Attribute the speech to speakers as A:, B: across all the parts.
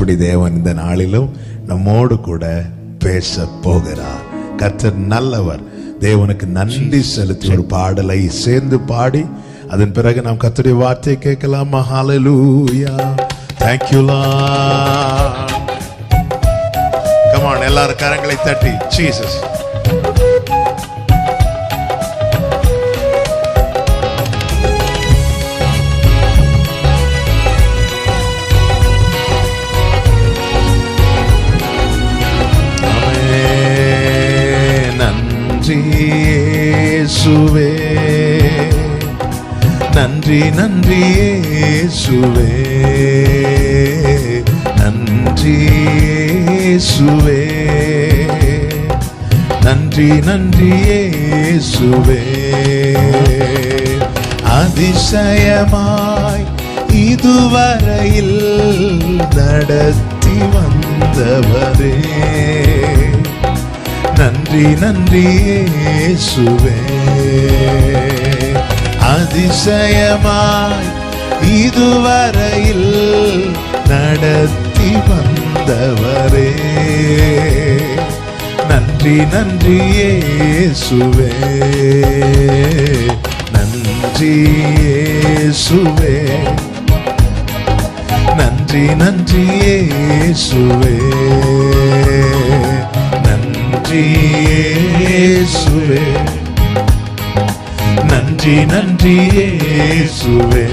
A: இப்படி தேவன் இந்த நாளிலும் நம்மோடு கூட பேச போகிறார். கர்த்தர் நல்லவர். தேவனுக்கு நன்றி செலுத்தி ஒரு பாடலை சேர்ந்து பாடி அதன் பிறகு நாம் கர்த்தருடைய வார்த்தையை கேட்கலாம்? ஹalleluya thank you lord. Come on எல்லாரும் கரங்களை தட்டி. ஜீசஸ் நன்றி இயேசுவே. நன்றி நன்றி இயேசுவே. நன்றி இயேசுவே. நன்றி நன்றி இயேசுவே. அதிசயமாய் இதுவரையில் நடத்தி வந்தவரே. நன்றி நன்றி இயேசுவே அதிசயமாய் இதுவரையில் நடத்தி வந்தவரே. நன்றி நன்றி இயேசுவே நன்றி இயேசுவே நன்றி நன்றி இயேசுவே நன்றி இயேசுவே. நன்றி நன்றி இயேசுவே.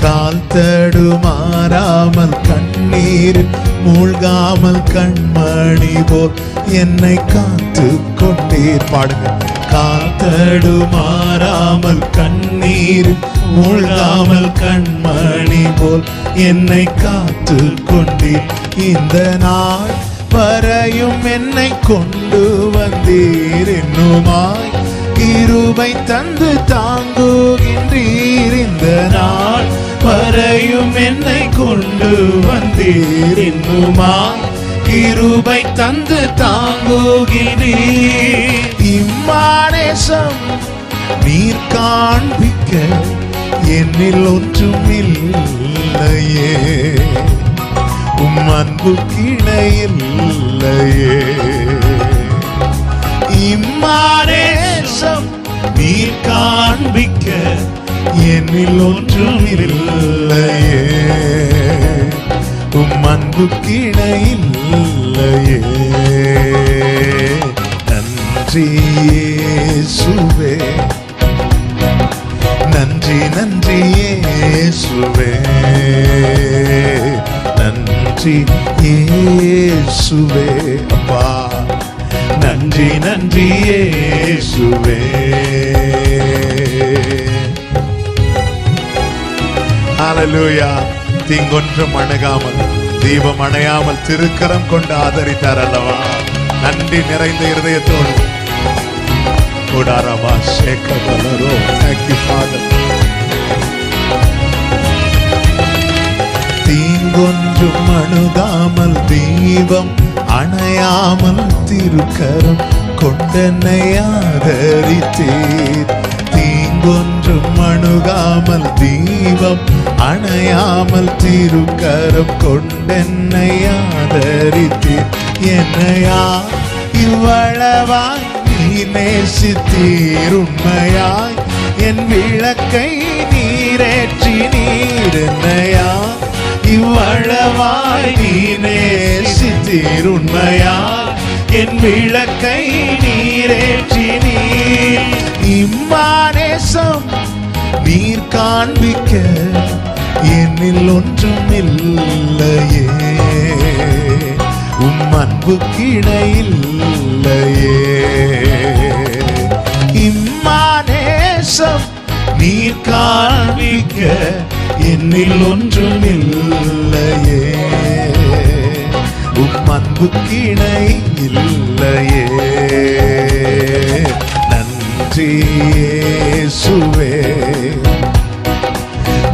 A: கால் தடுமாறாமல் கண்ணீர் மூழ்காமல் கண்மணி போல் என்னை காத்து கொண்டீர் பாடுங்க. கால் தடுமாறாமல் கண்ணீர் மூழ்காமல் கண்மணி போல் என்னை காத்து கொண்டீர் இந்த நாள் வரையும் என்னை கொண்டு வந்தீர் என்னுமாய். கிருபை தந்து தாங்குகின்றீர் இந்த நாள். வரையும் என்னை கொண்டு வந்தீர் இன்னுமாய் கிருபை தந்து தாங்குகிறீர் இம்மானேசம் நீர் காண்பிக்க என்னில் ஒன்றும் இல்லையே. உம் அன்பு கிணையில்லையே இம்மாரேசம் நீர் காண்பிக்க என்னில் ஒன்றும் இல்லையே. உம் அன்பு கிணையில்லையே நன்றி சுவே நன்றி நன்றியே சுவே நன்றி ஏசுவே அப்பா. நன்றி நன்றி ஏசுவே அலலூயா தீங்கொன்றும் அணுகாமல் தீபம் அணையாமல் திருக்கரம் கொண்டு ஆதரித்தார் அல்லவா நன்றி நிறைந்த இருதயத்தோடு. கூடாரமா சேகபலரோ தேங்க்யூ ஃபாதர் தீங்கொன்றும் அணுகாமல் தீபம் அணையாமல் திருக்கரம் கொண்டனை ஆதரித்தீர். தீங்கொன்றும் அணுகாமல் தீபம் அணையாமல் திருக்கரம் கொண்டென்னை ஆதரித்தீர். என்னையா இவ்வளவாய் நீ நேசித்தீர். உண்மையாய் என் விளக்கை இவ்வளவாய் நீ நேசித்தீர் உண்மையாய் என் விளக்கை நீரேற்றி நீர் இம்மானேசம் நீர் காண்பிக்க என்னில் ஒன்றும் இல்லையே. உம் அன்பு கிணையில்லையே இம்மானேசம் நீர் காண்பிக்க என்னில் ஒன்றும் இல்லையே. உம் அன்பு கிணை இல்லையே. நன்றி சுவே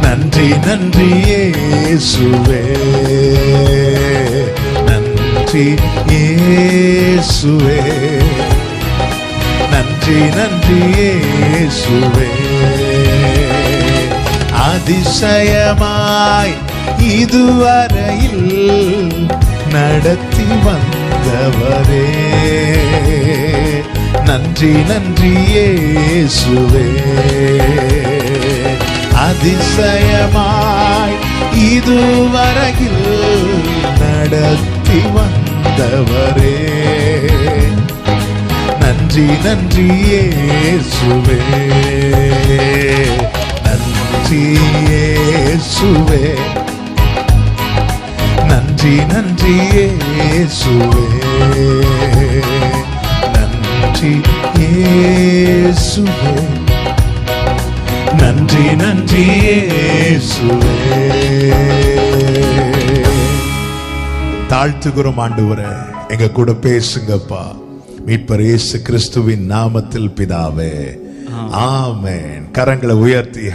A: நன்றி நன்றி சுவே நன்றி இயேசுவே. நன்றி நன்றி சுவே அதிசயமாய் இதுவரையில் நடத்தி வந்தவரே. நன்றி நன்றியே சுவே அதிசயமாய் இதுவரையில் நடத்தி வந்தவரே. நன்றி நன்றியே சுவே நன்றி இயேசுவே நன்றி நன்றி இயேசுவே நன்றி இயேசுவே நன்றி நன்றி இயேசுவே தாழ்த்துகிறோம் ஆண்டவரே எங்க கூட பேசுங்கப்பா. மீட்பர் இயேசு கிறிஸ்துவின் நாமத்தில் பிதாவே. ஆமென். கரங்களை உயர்த்தி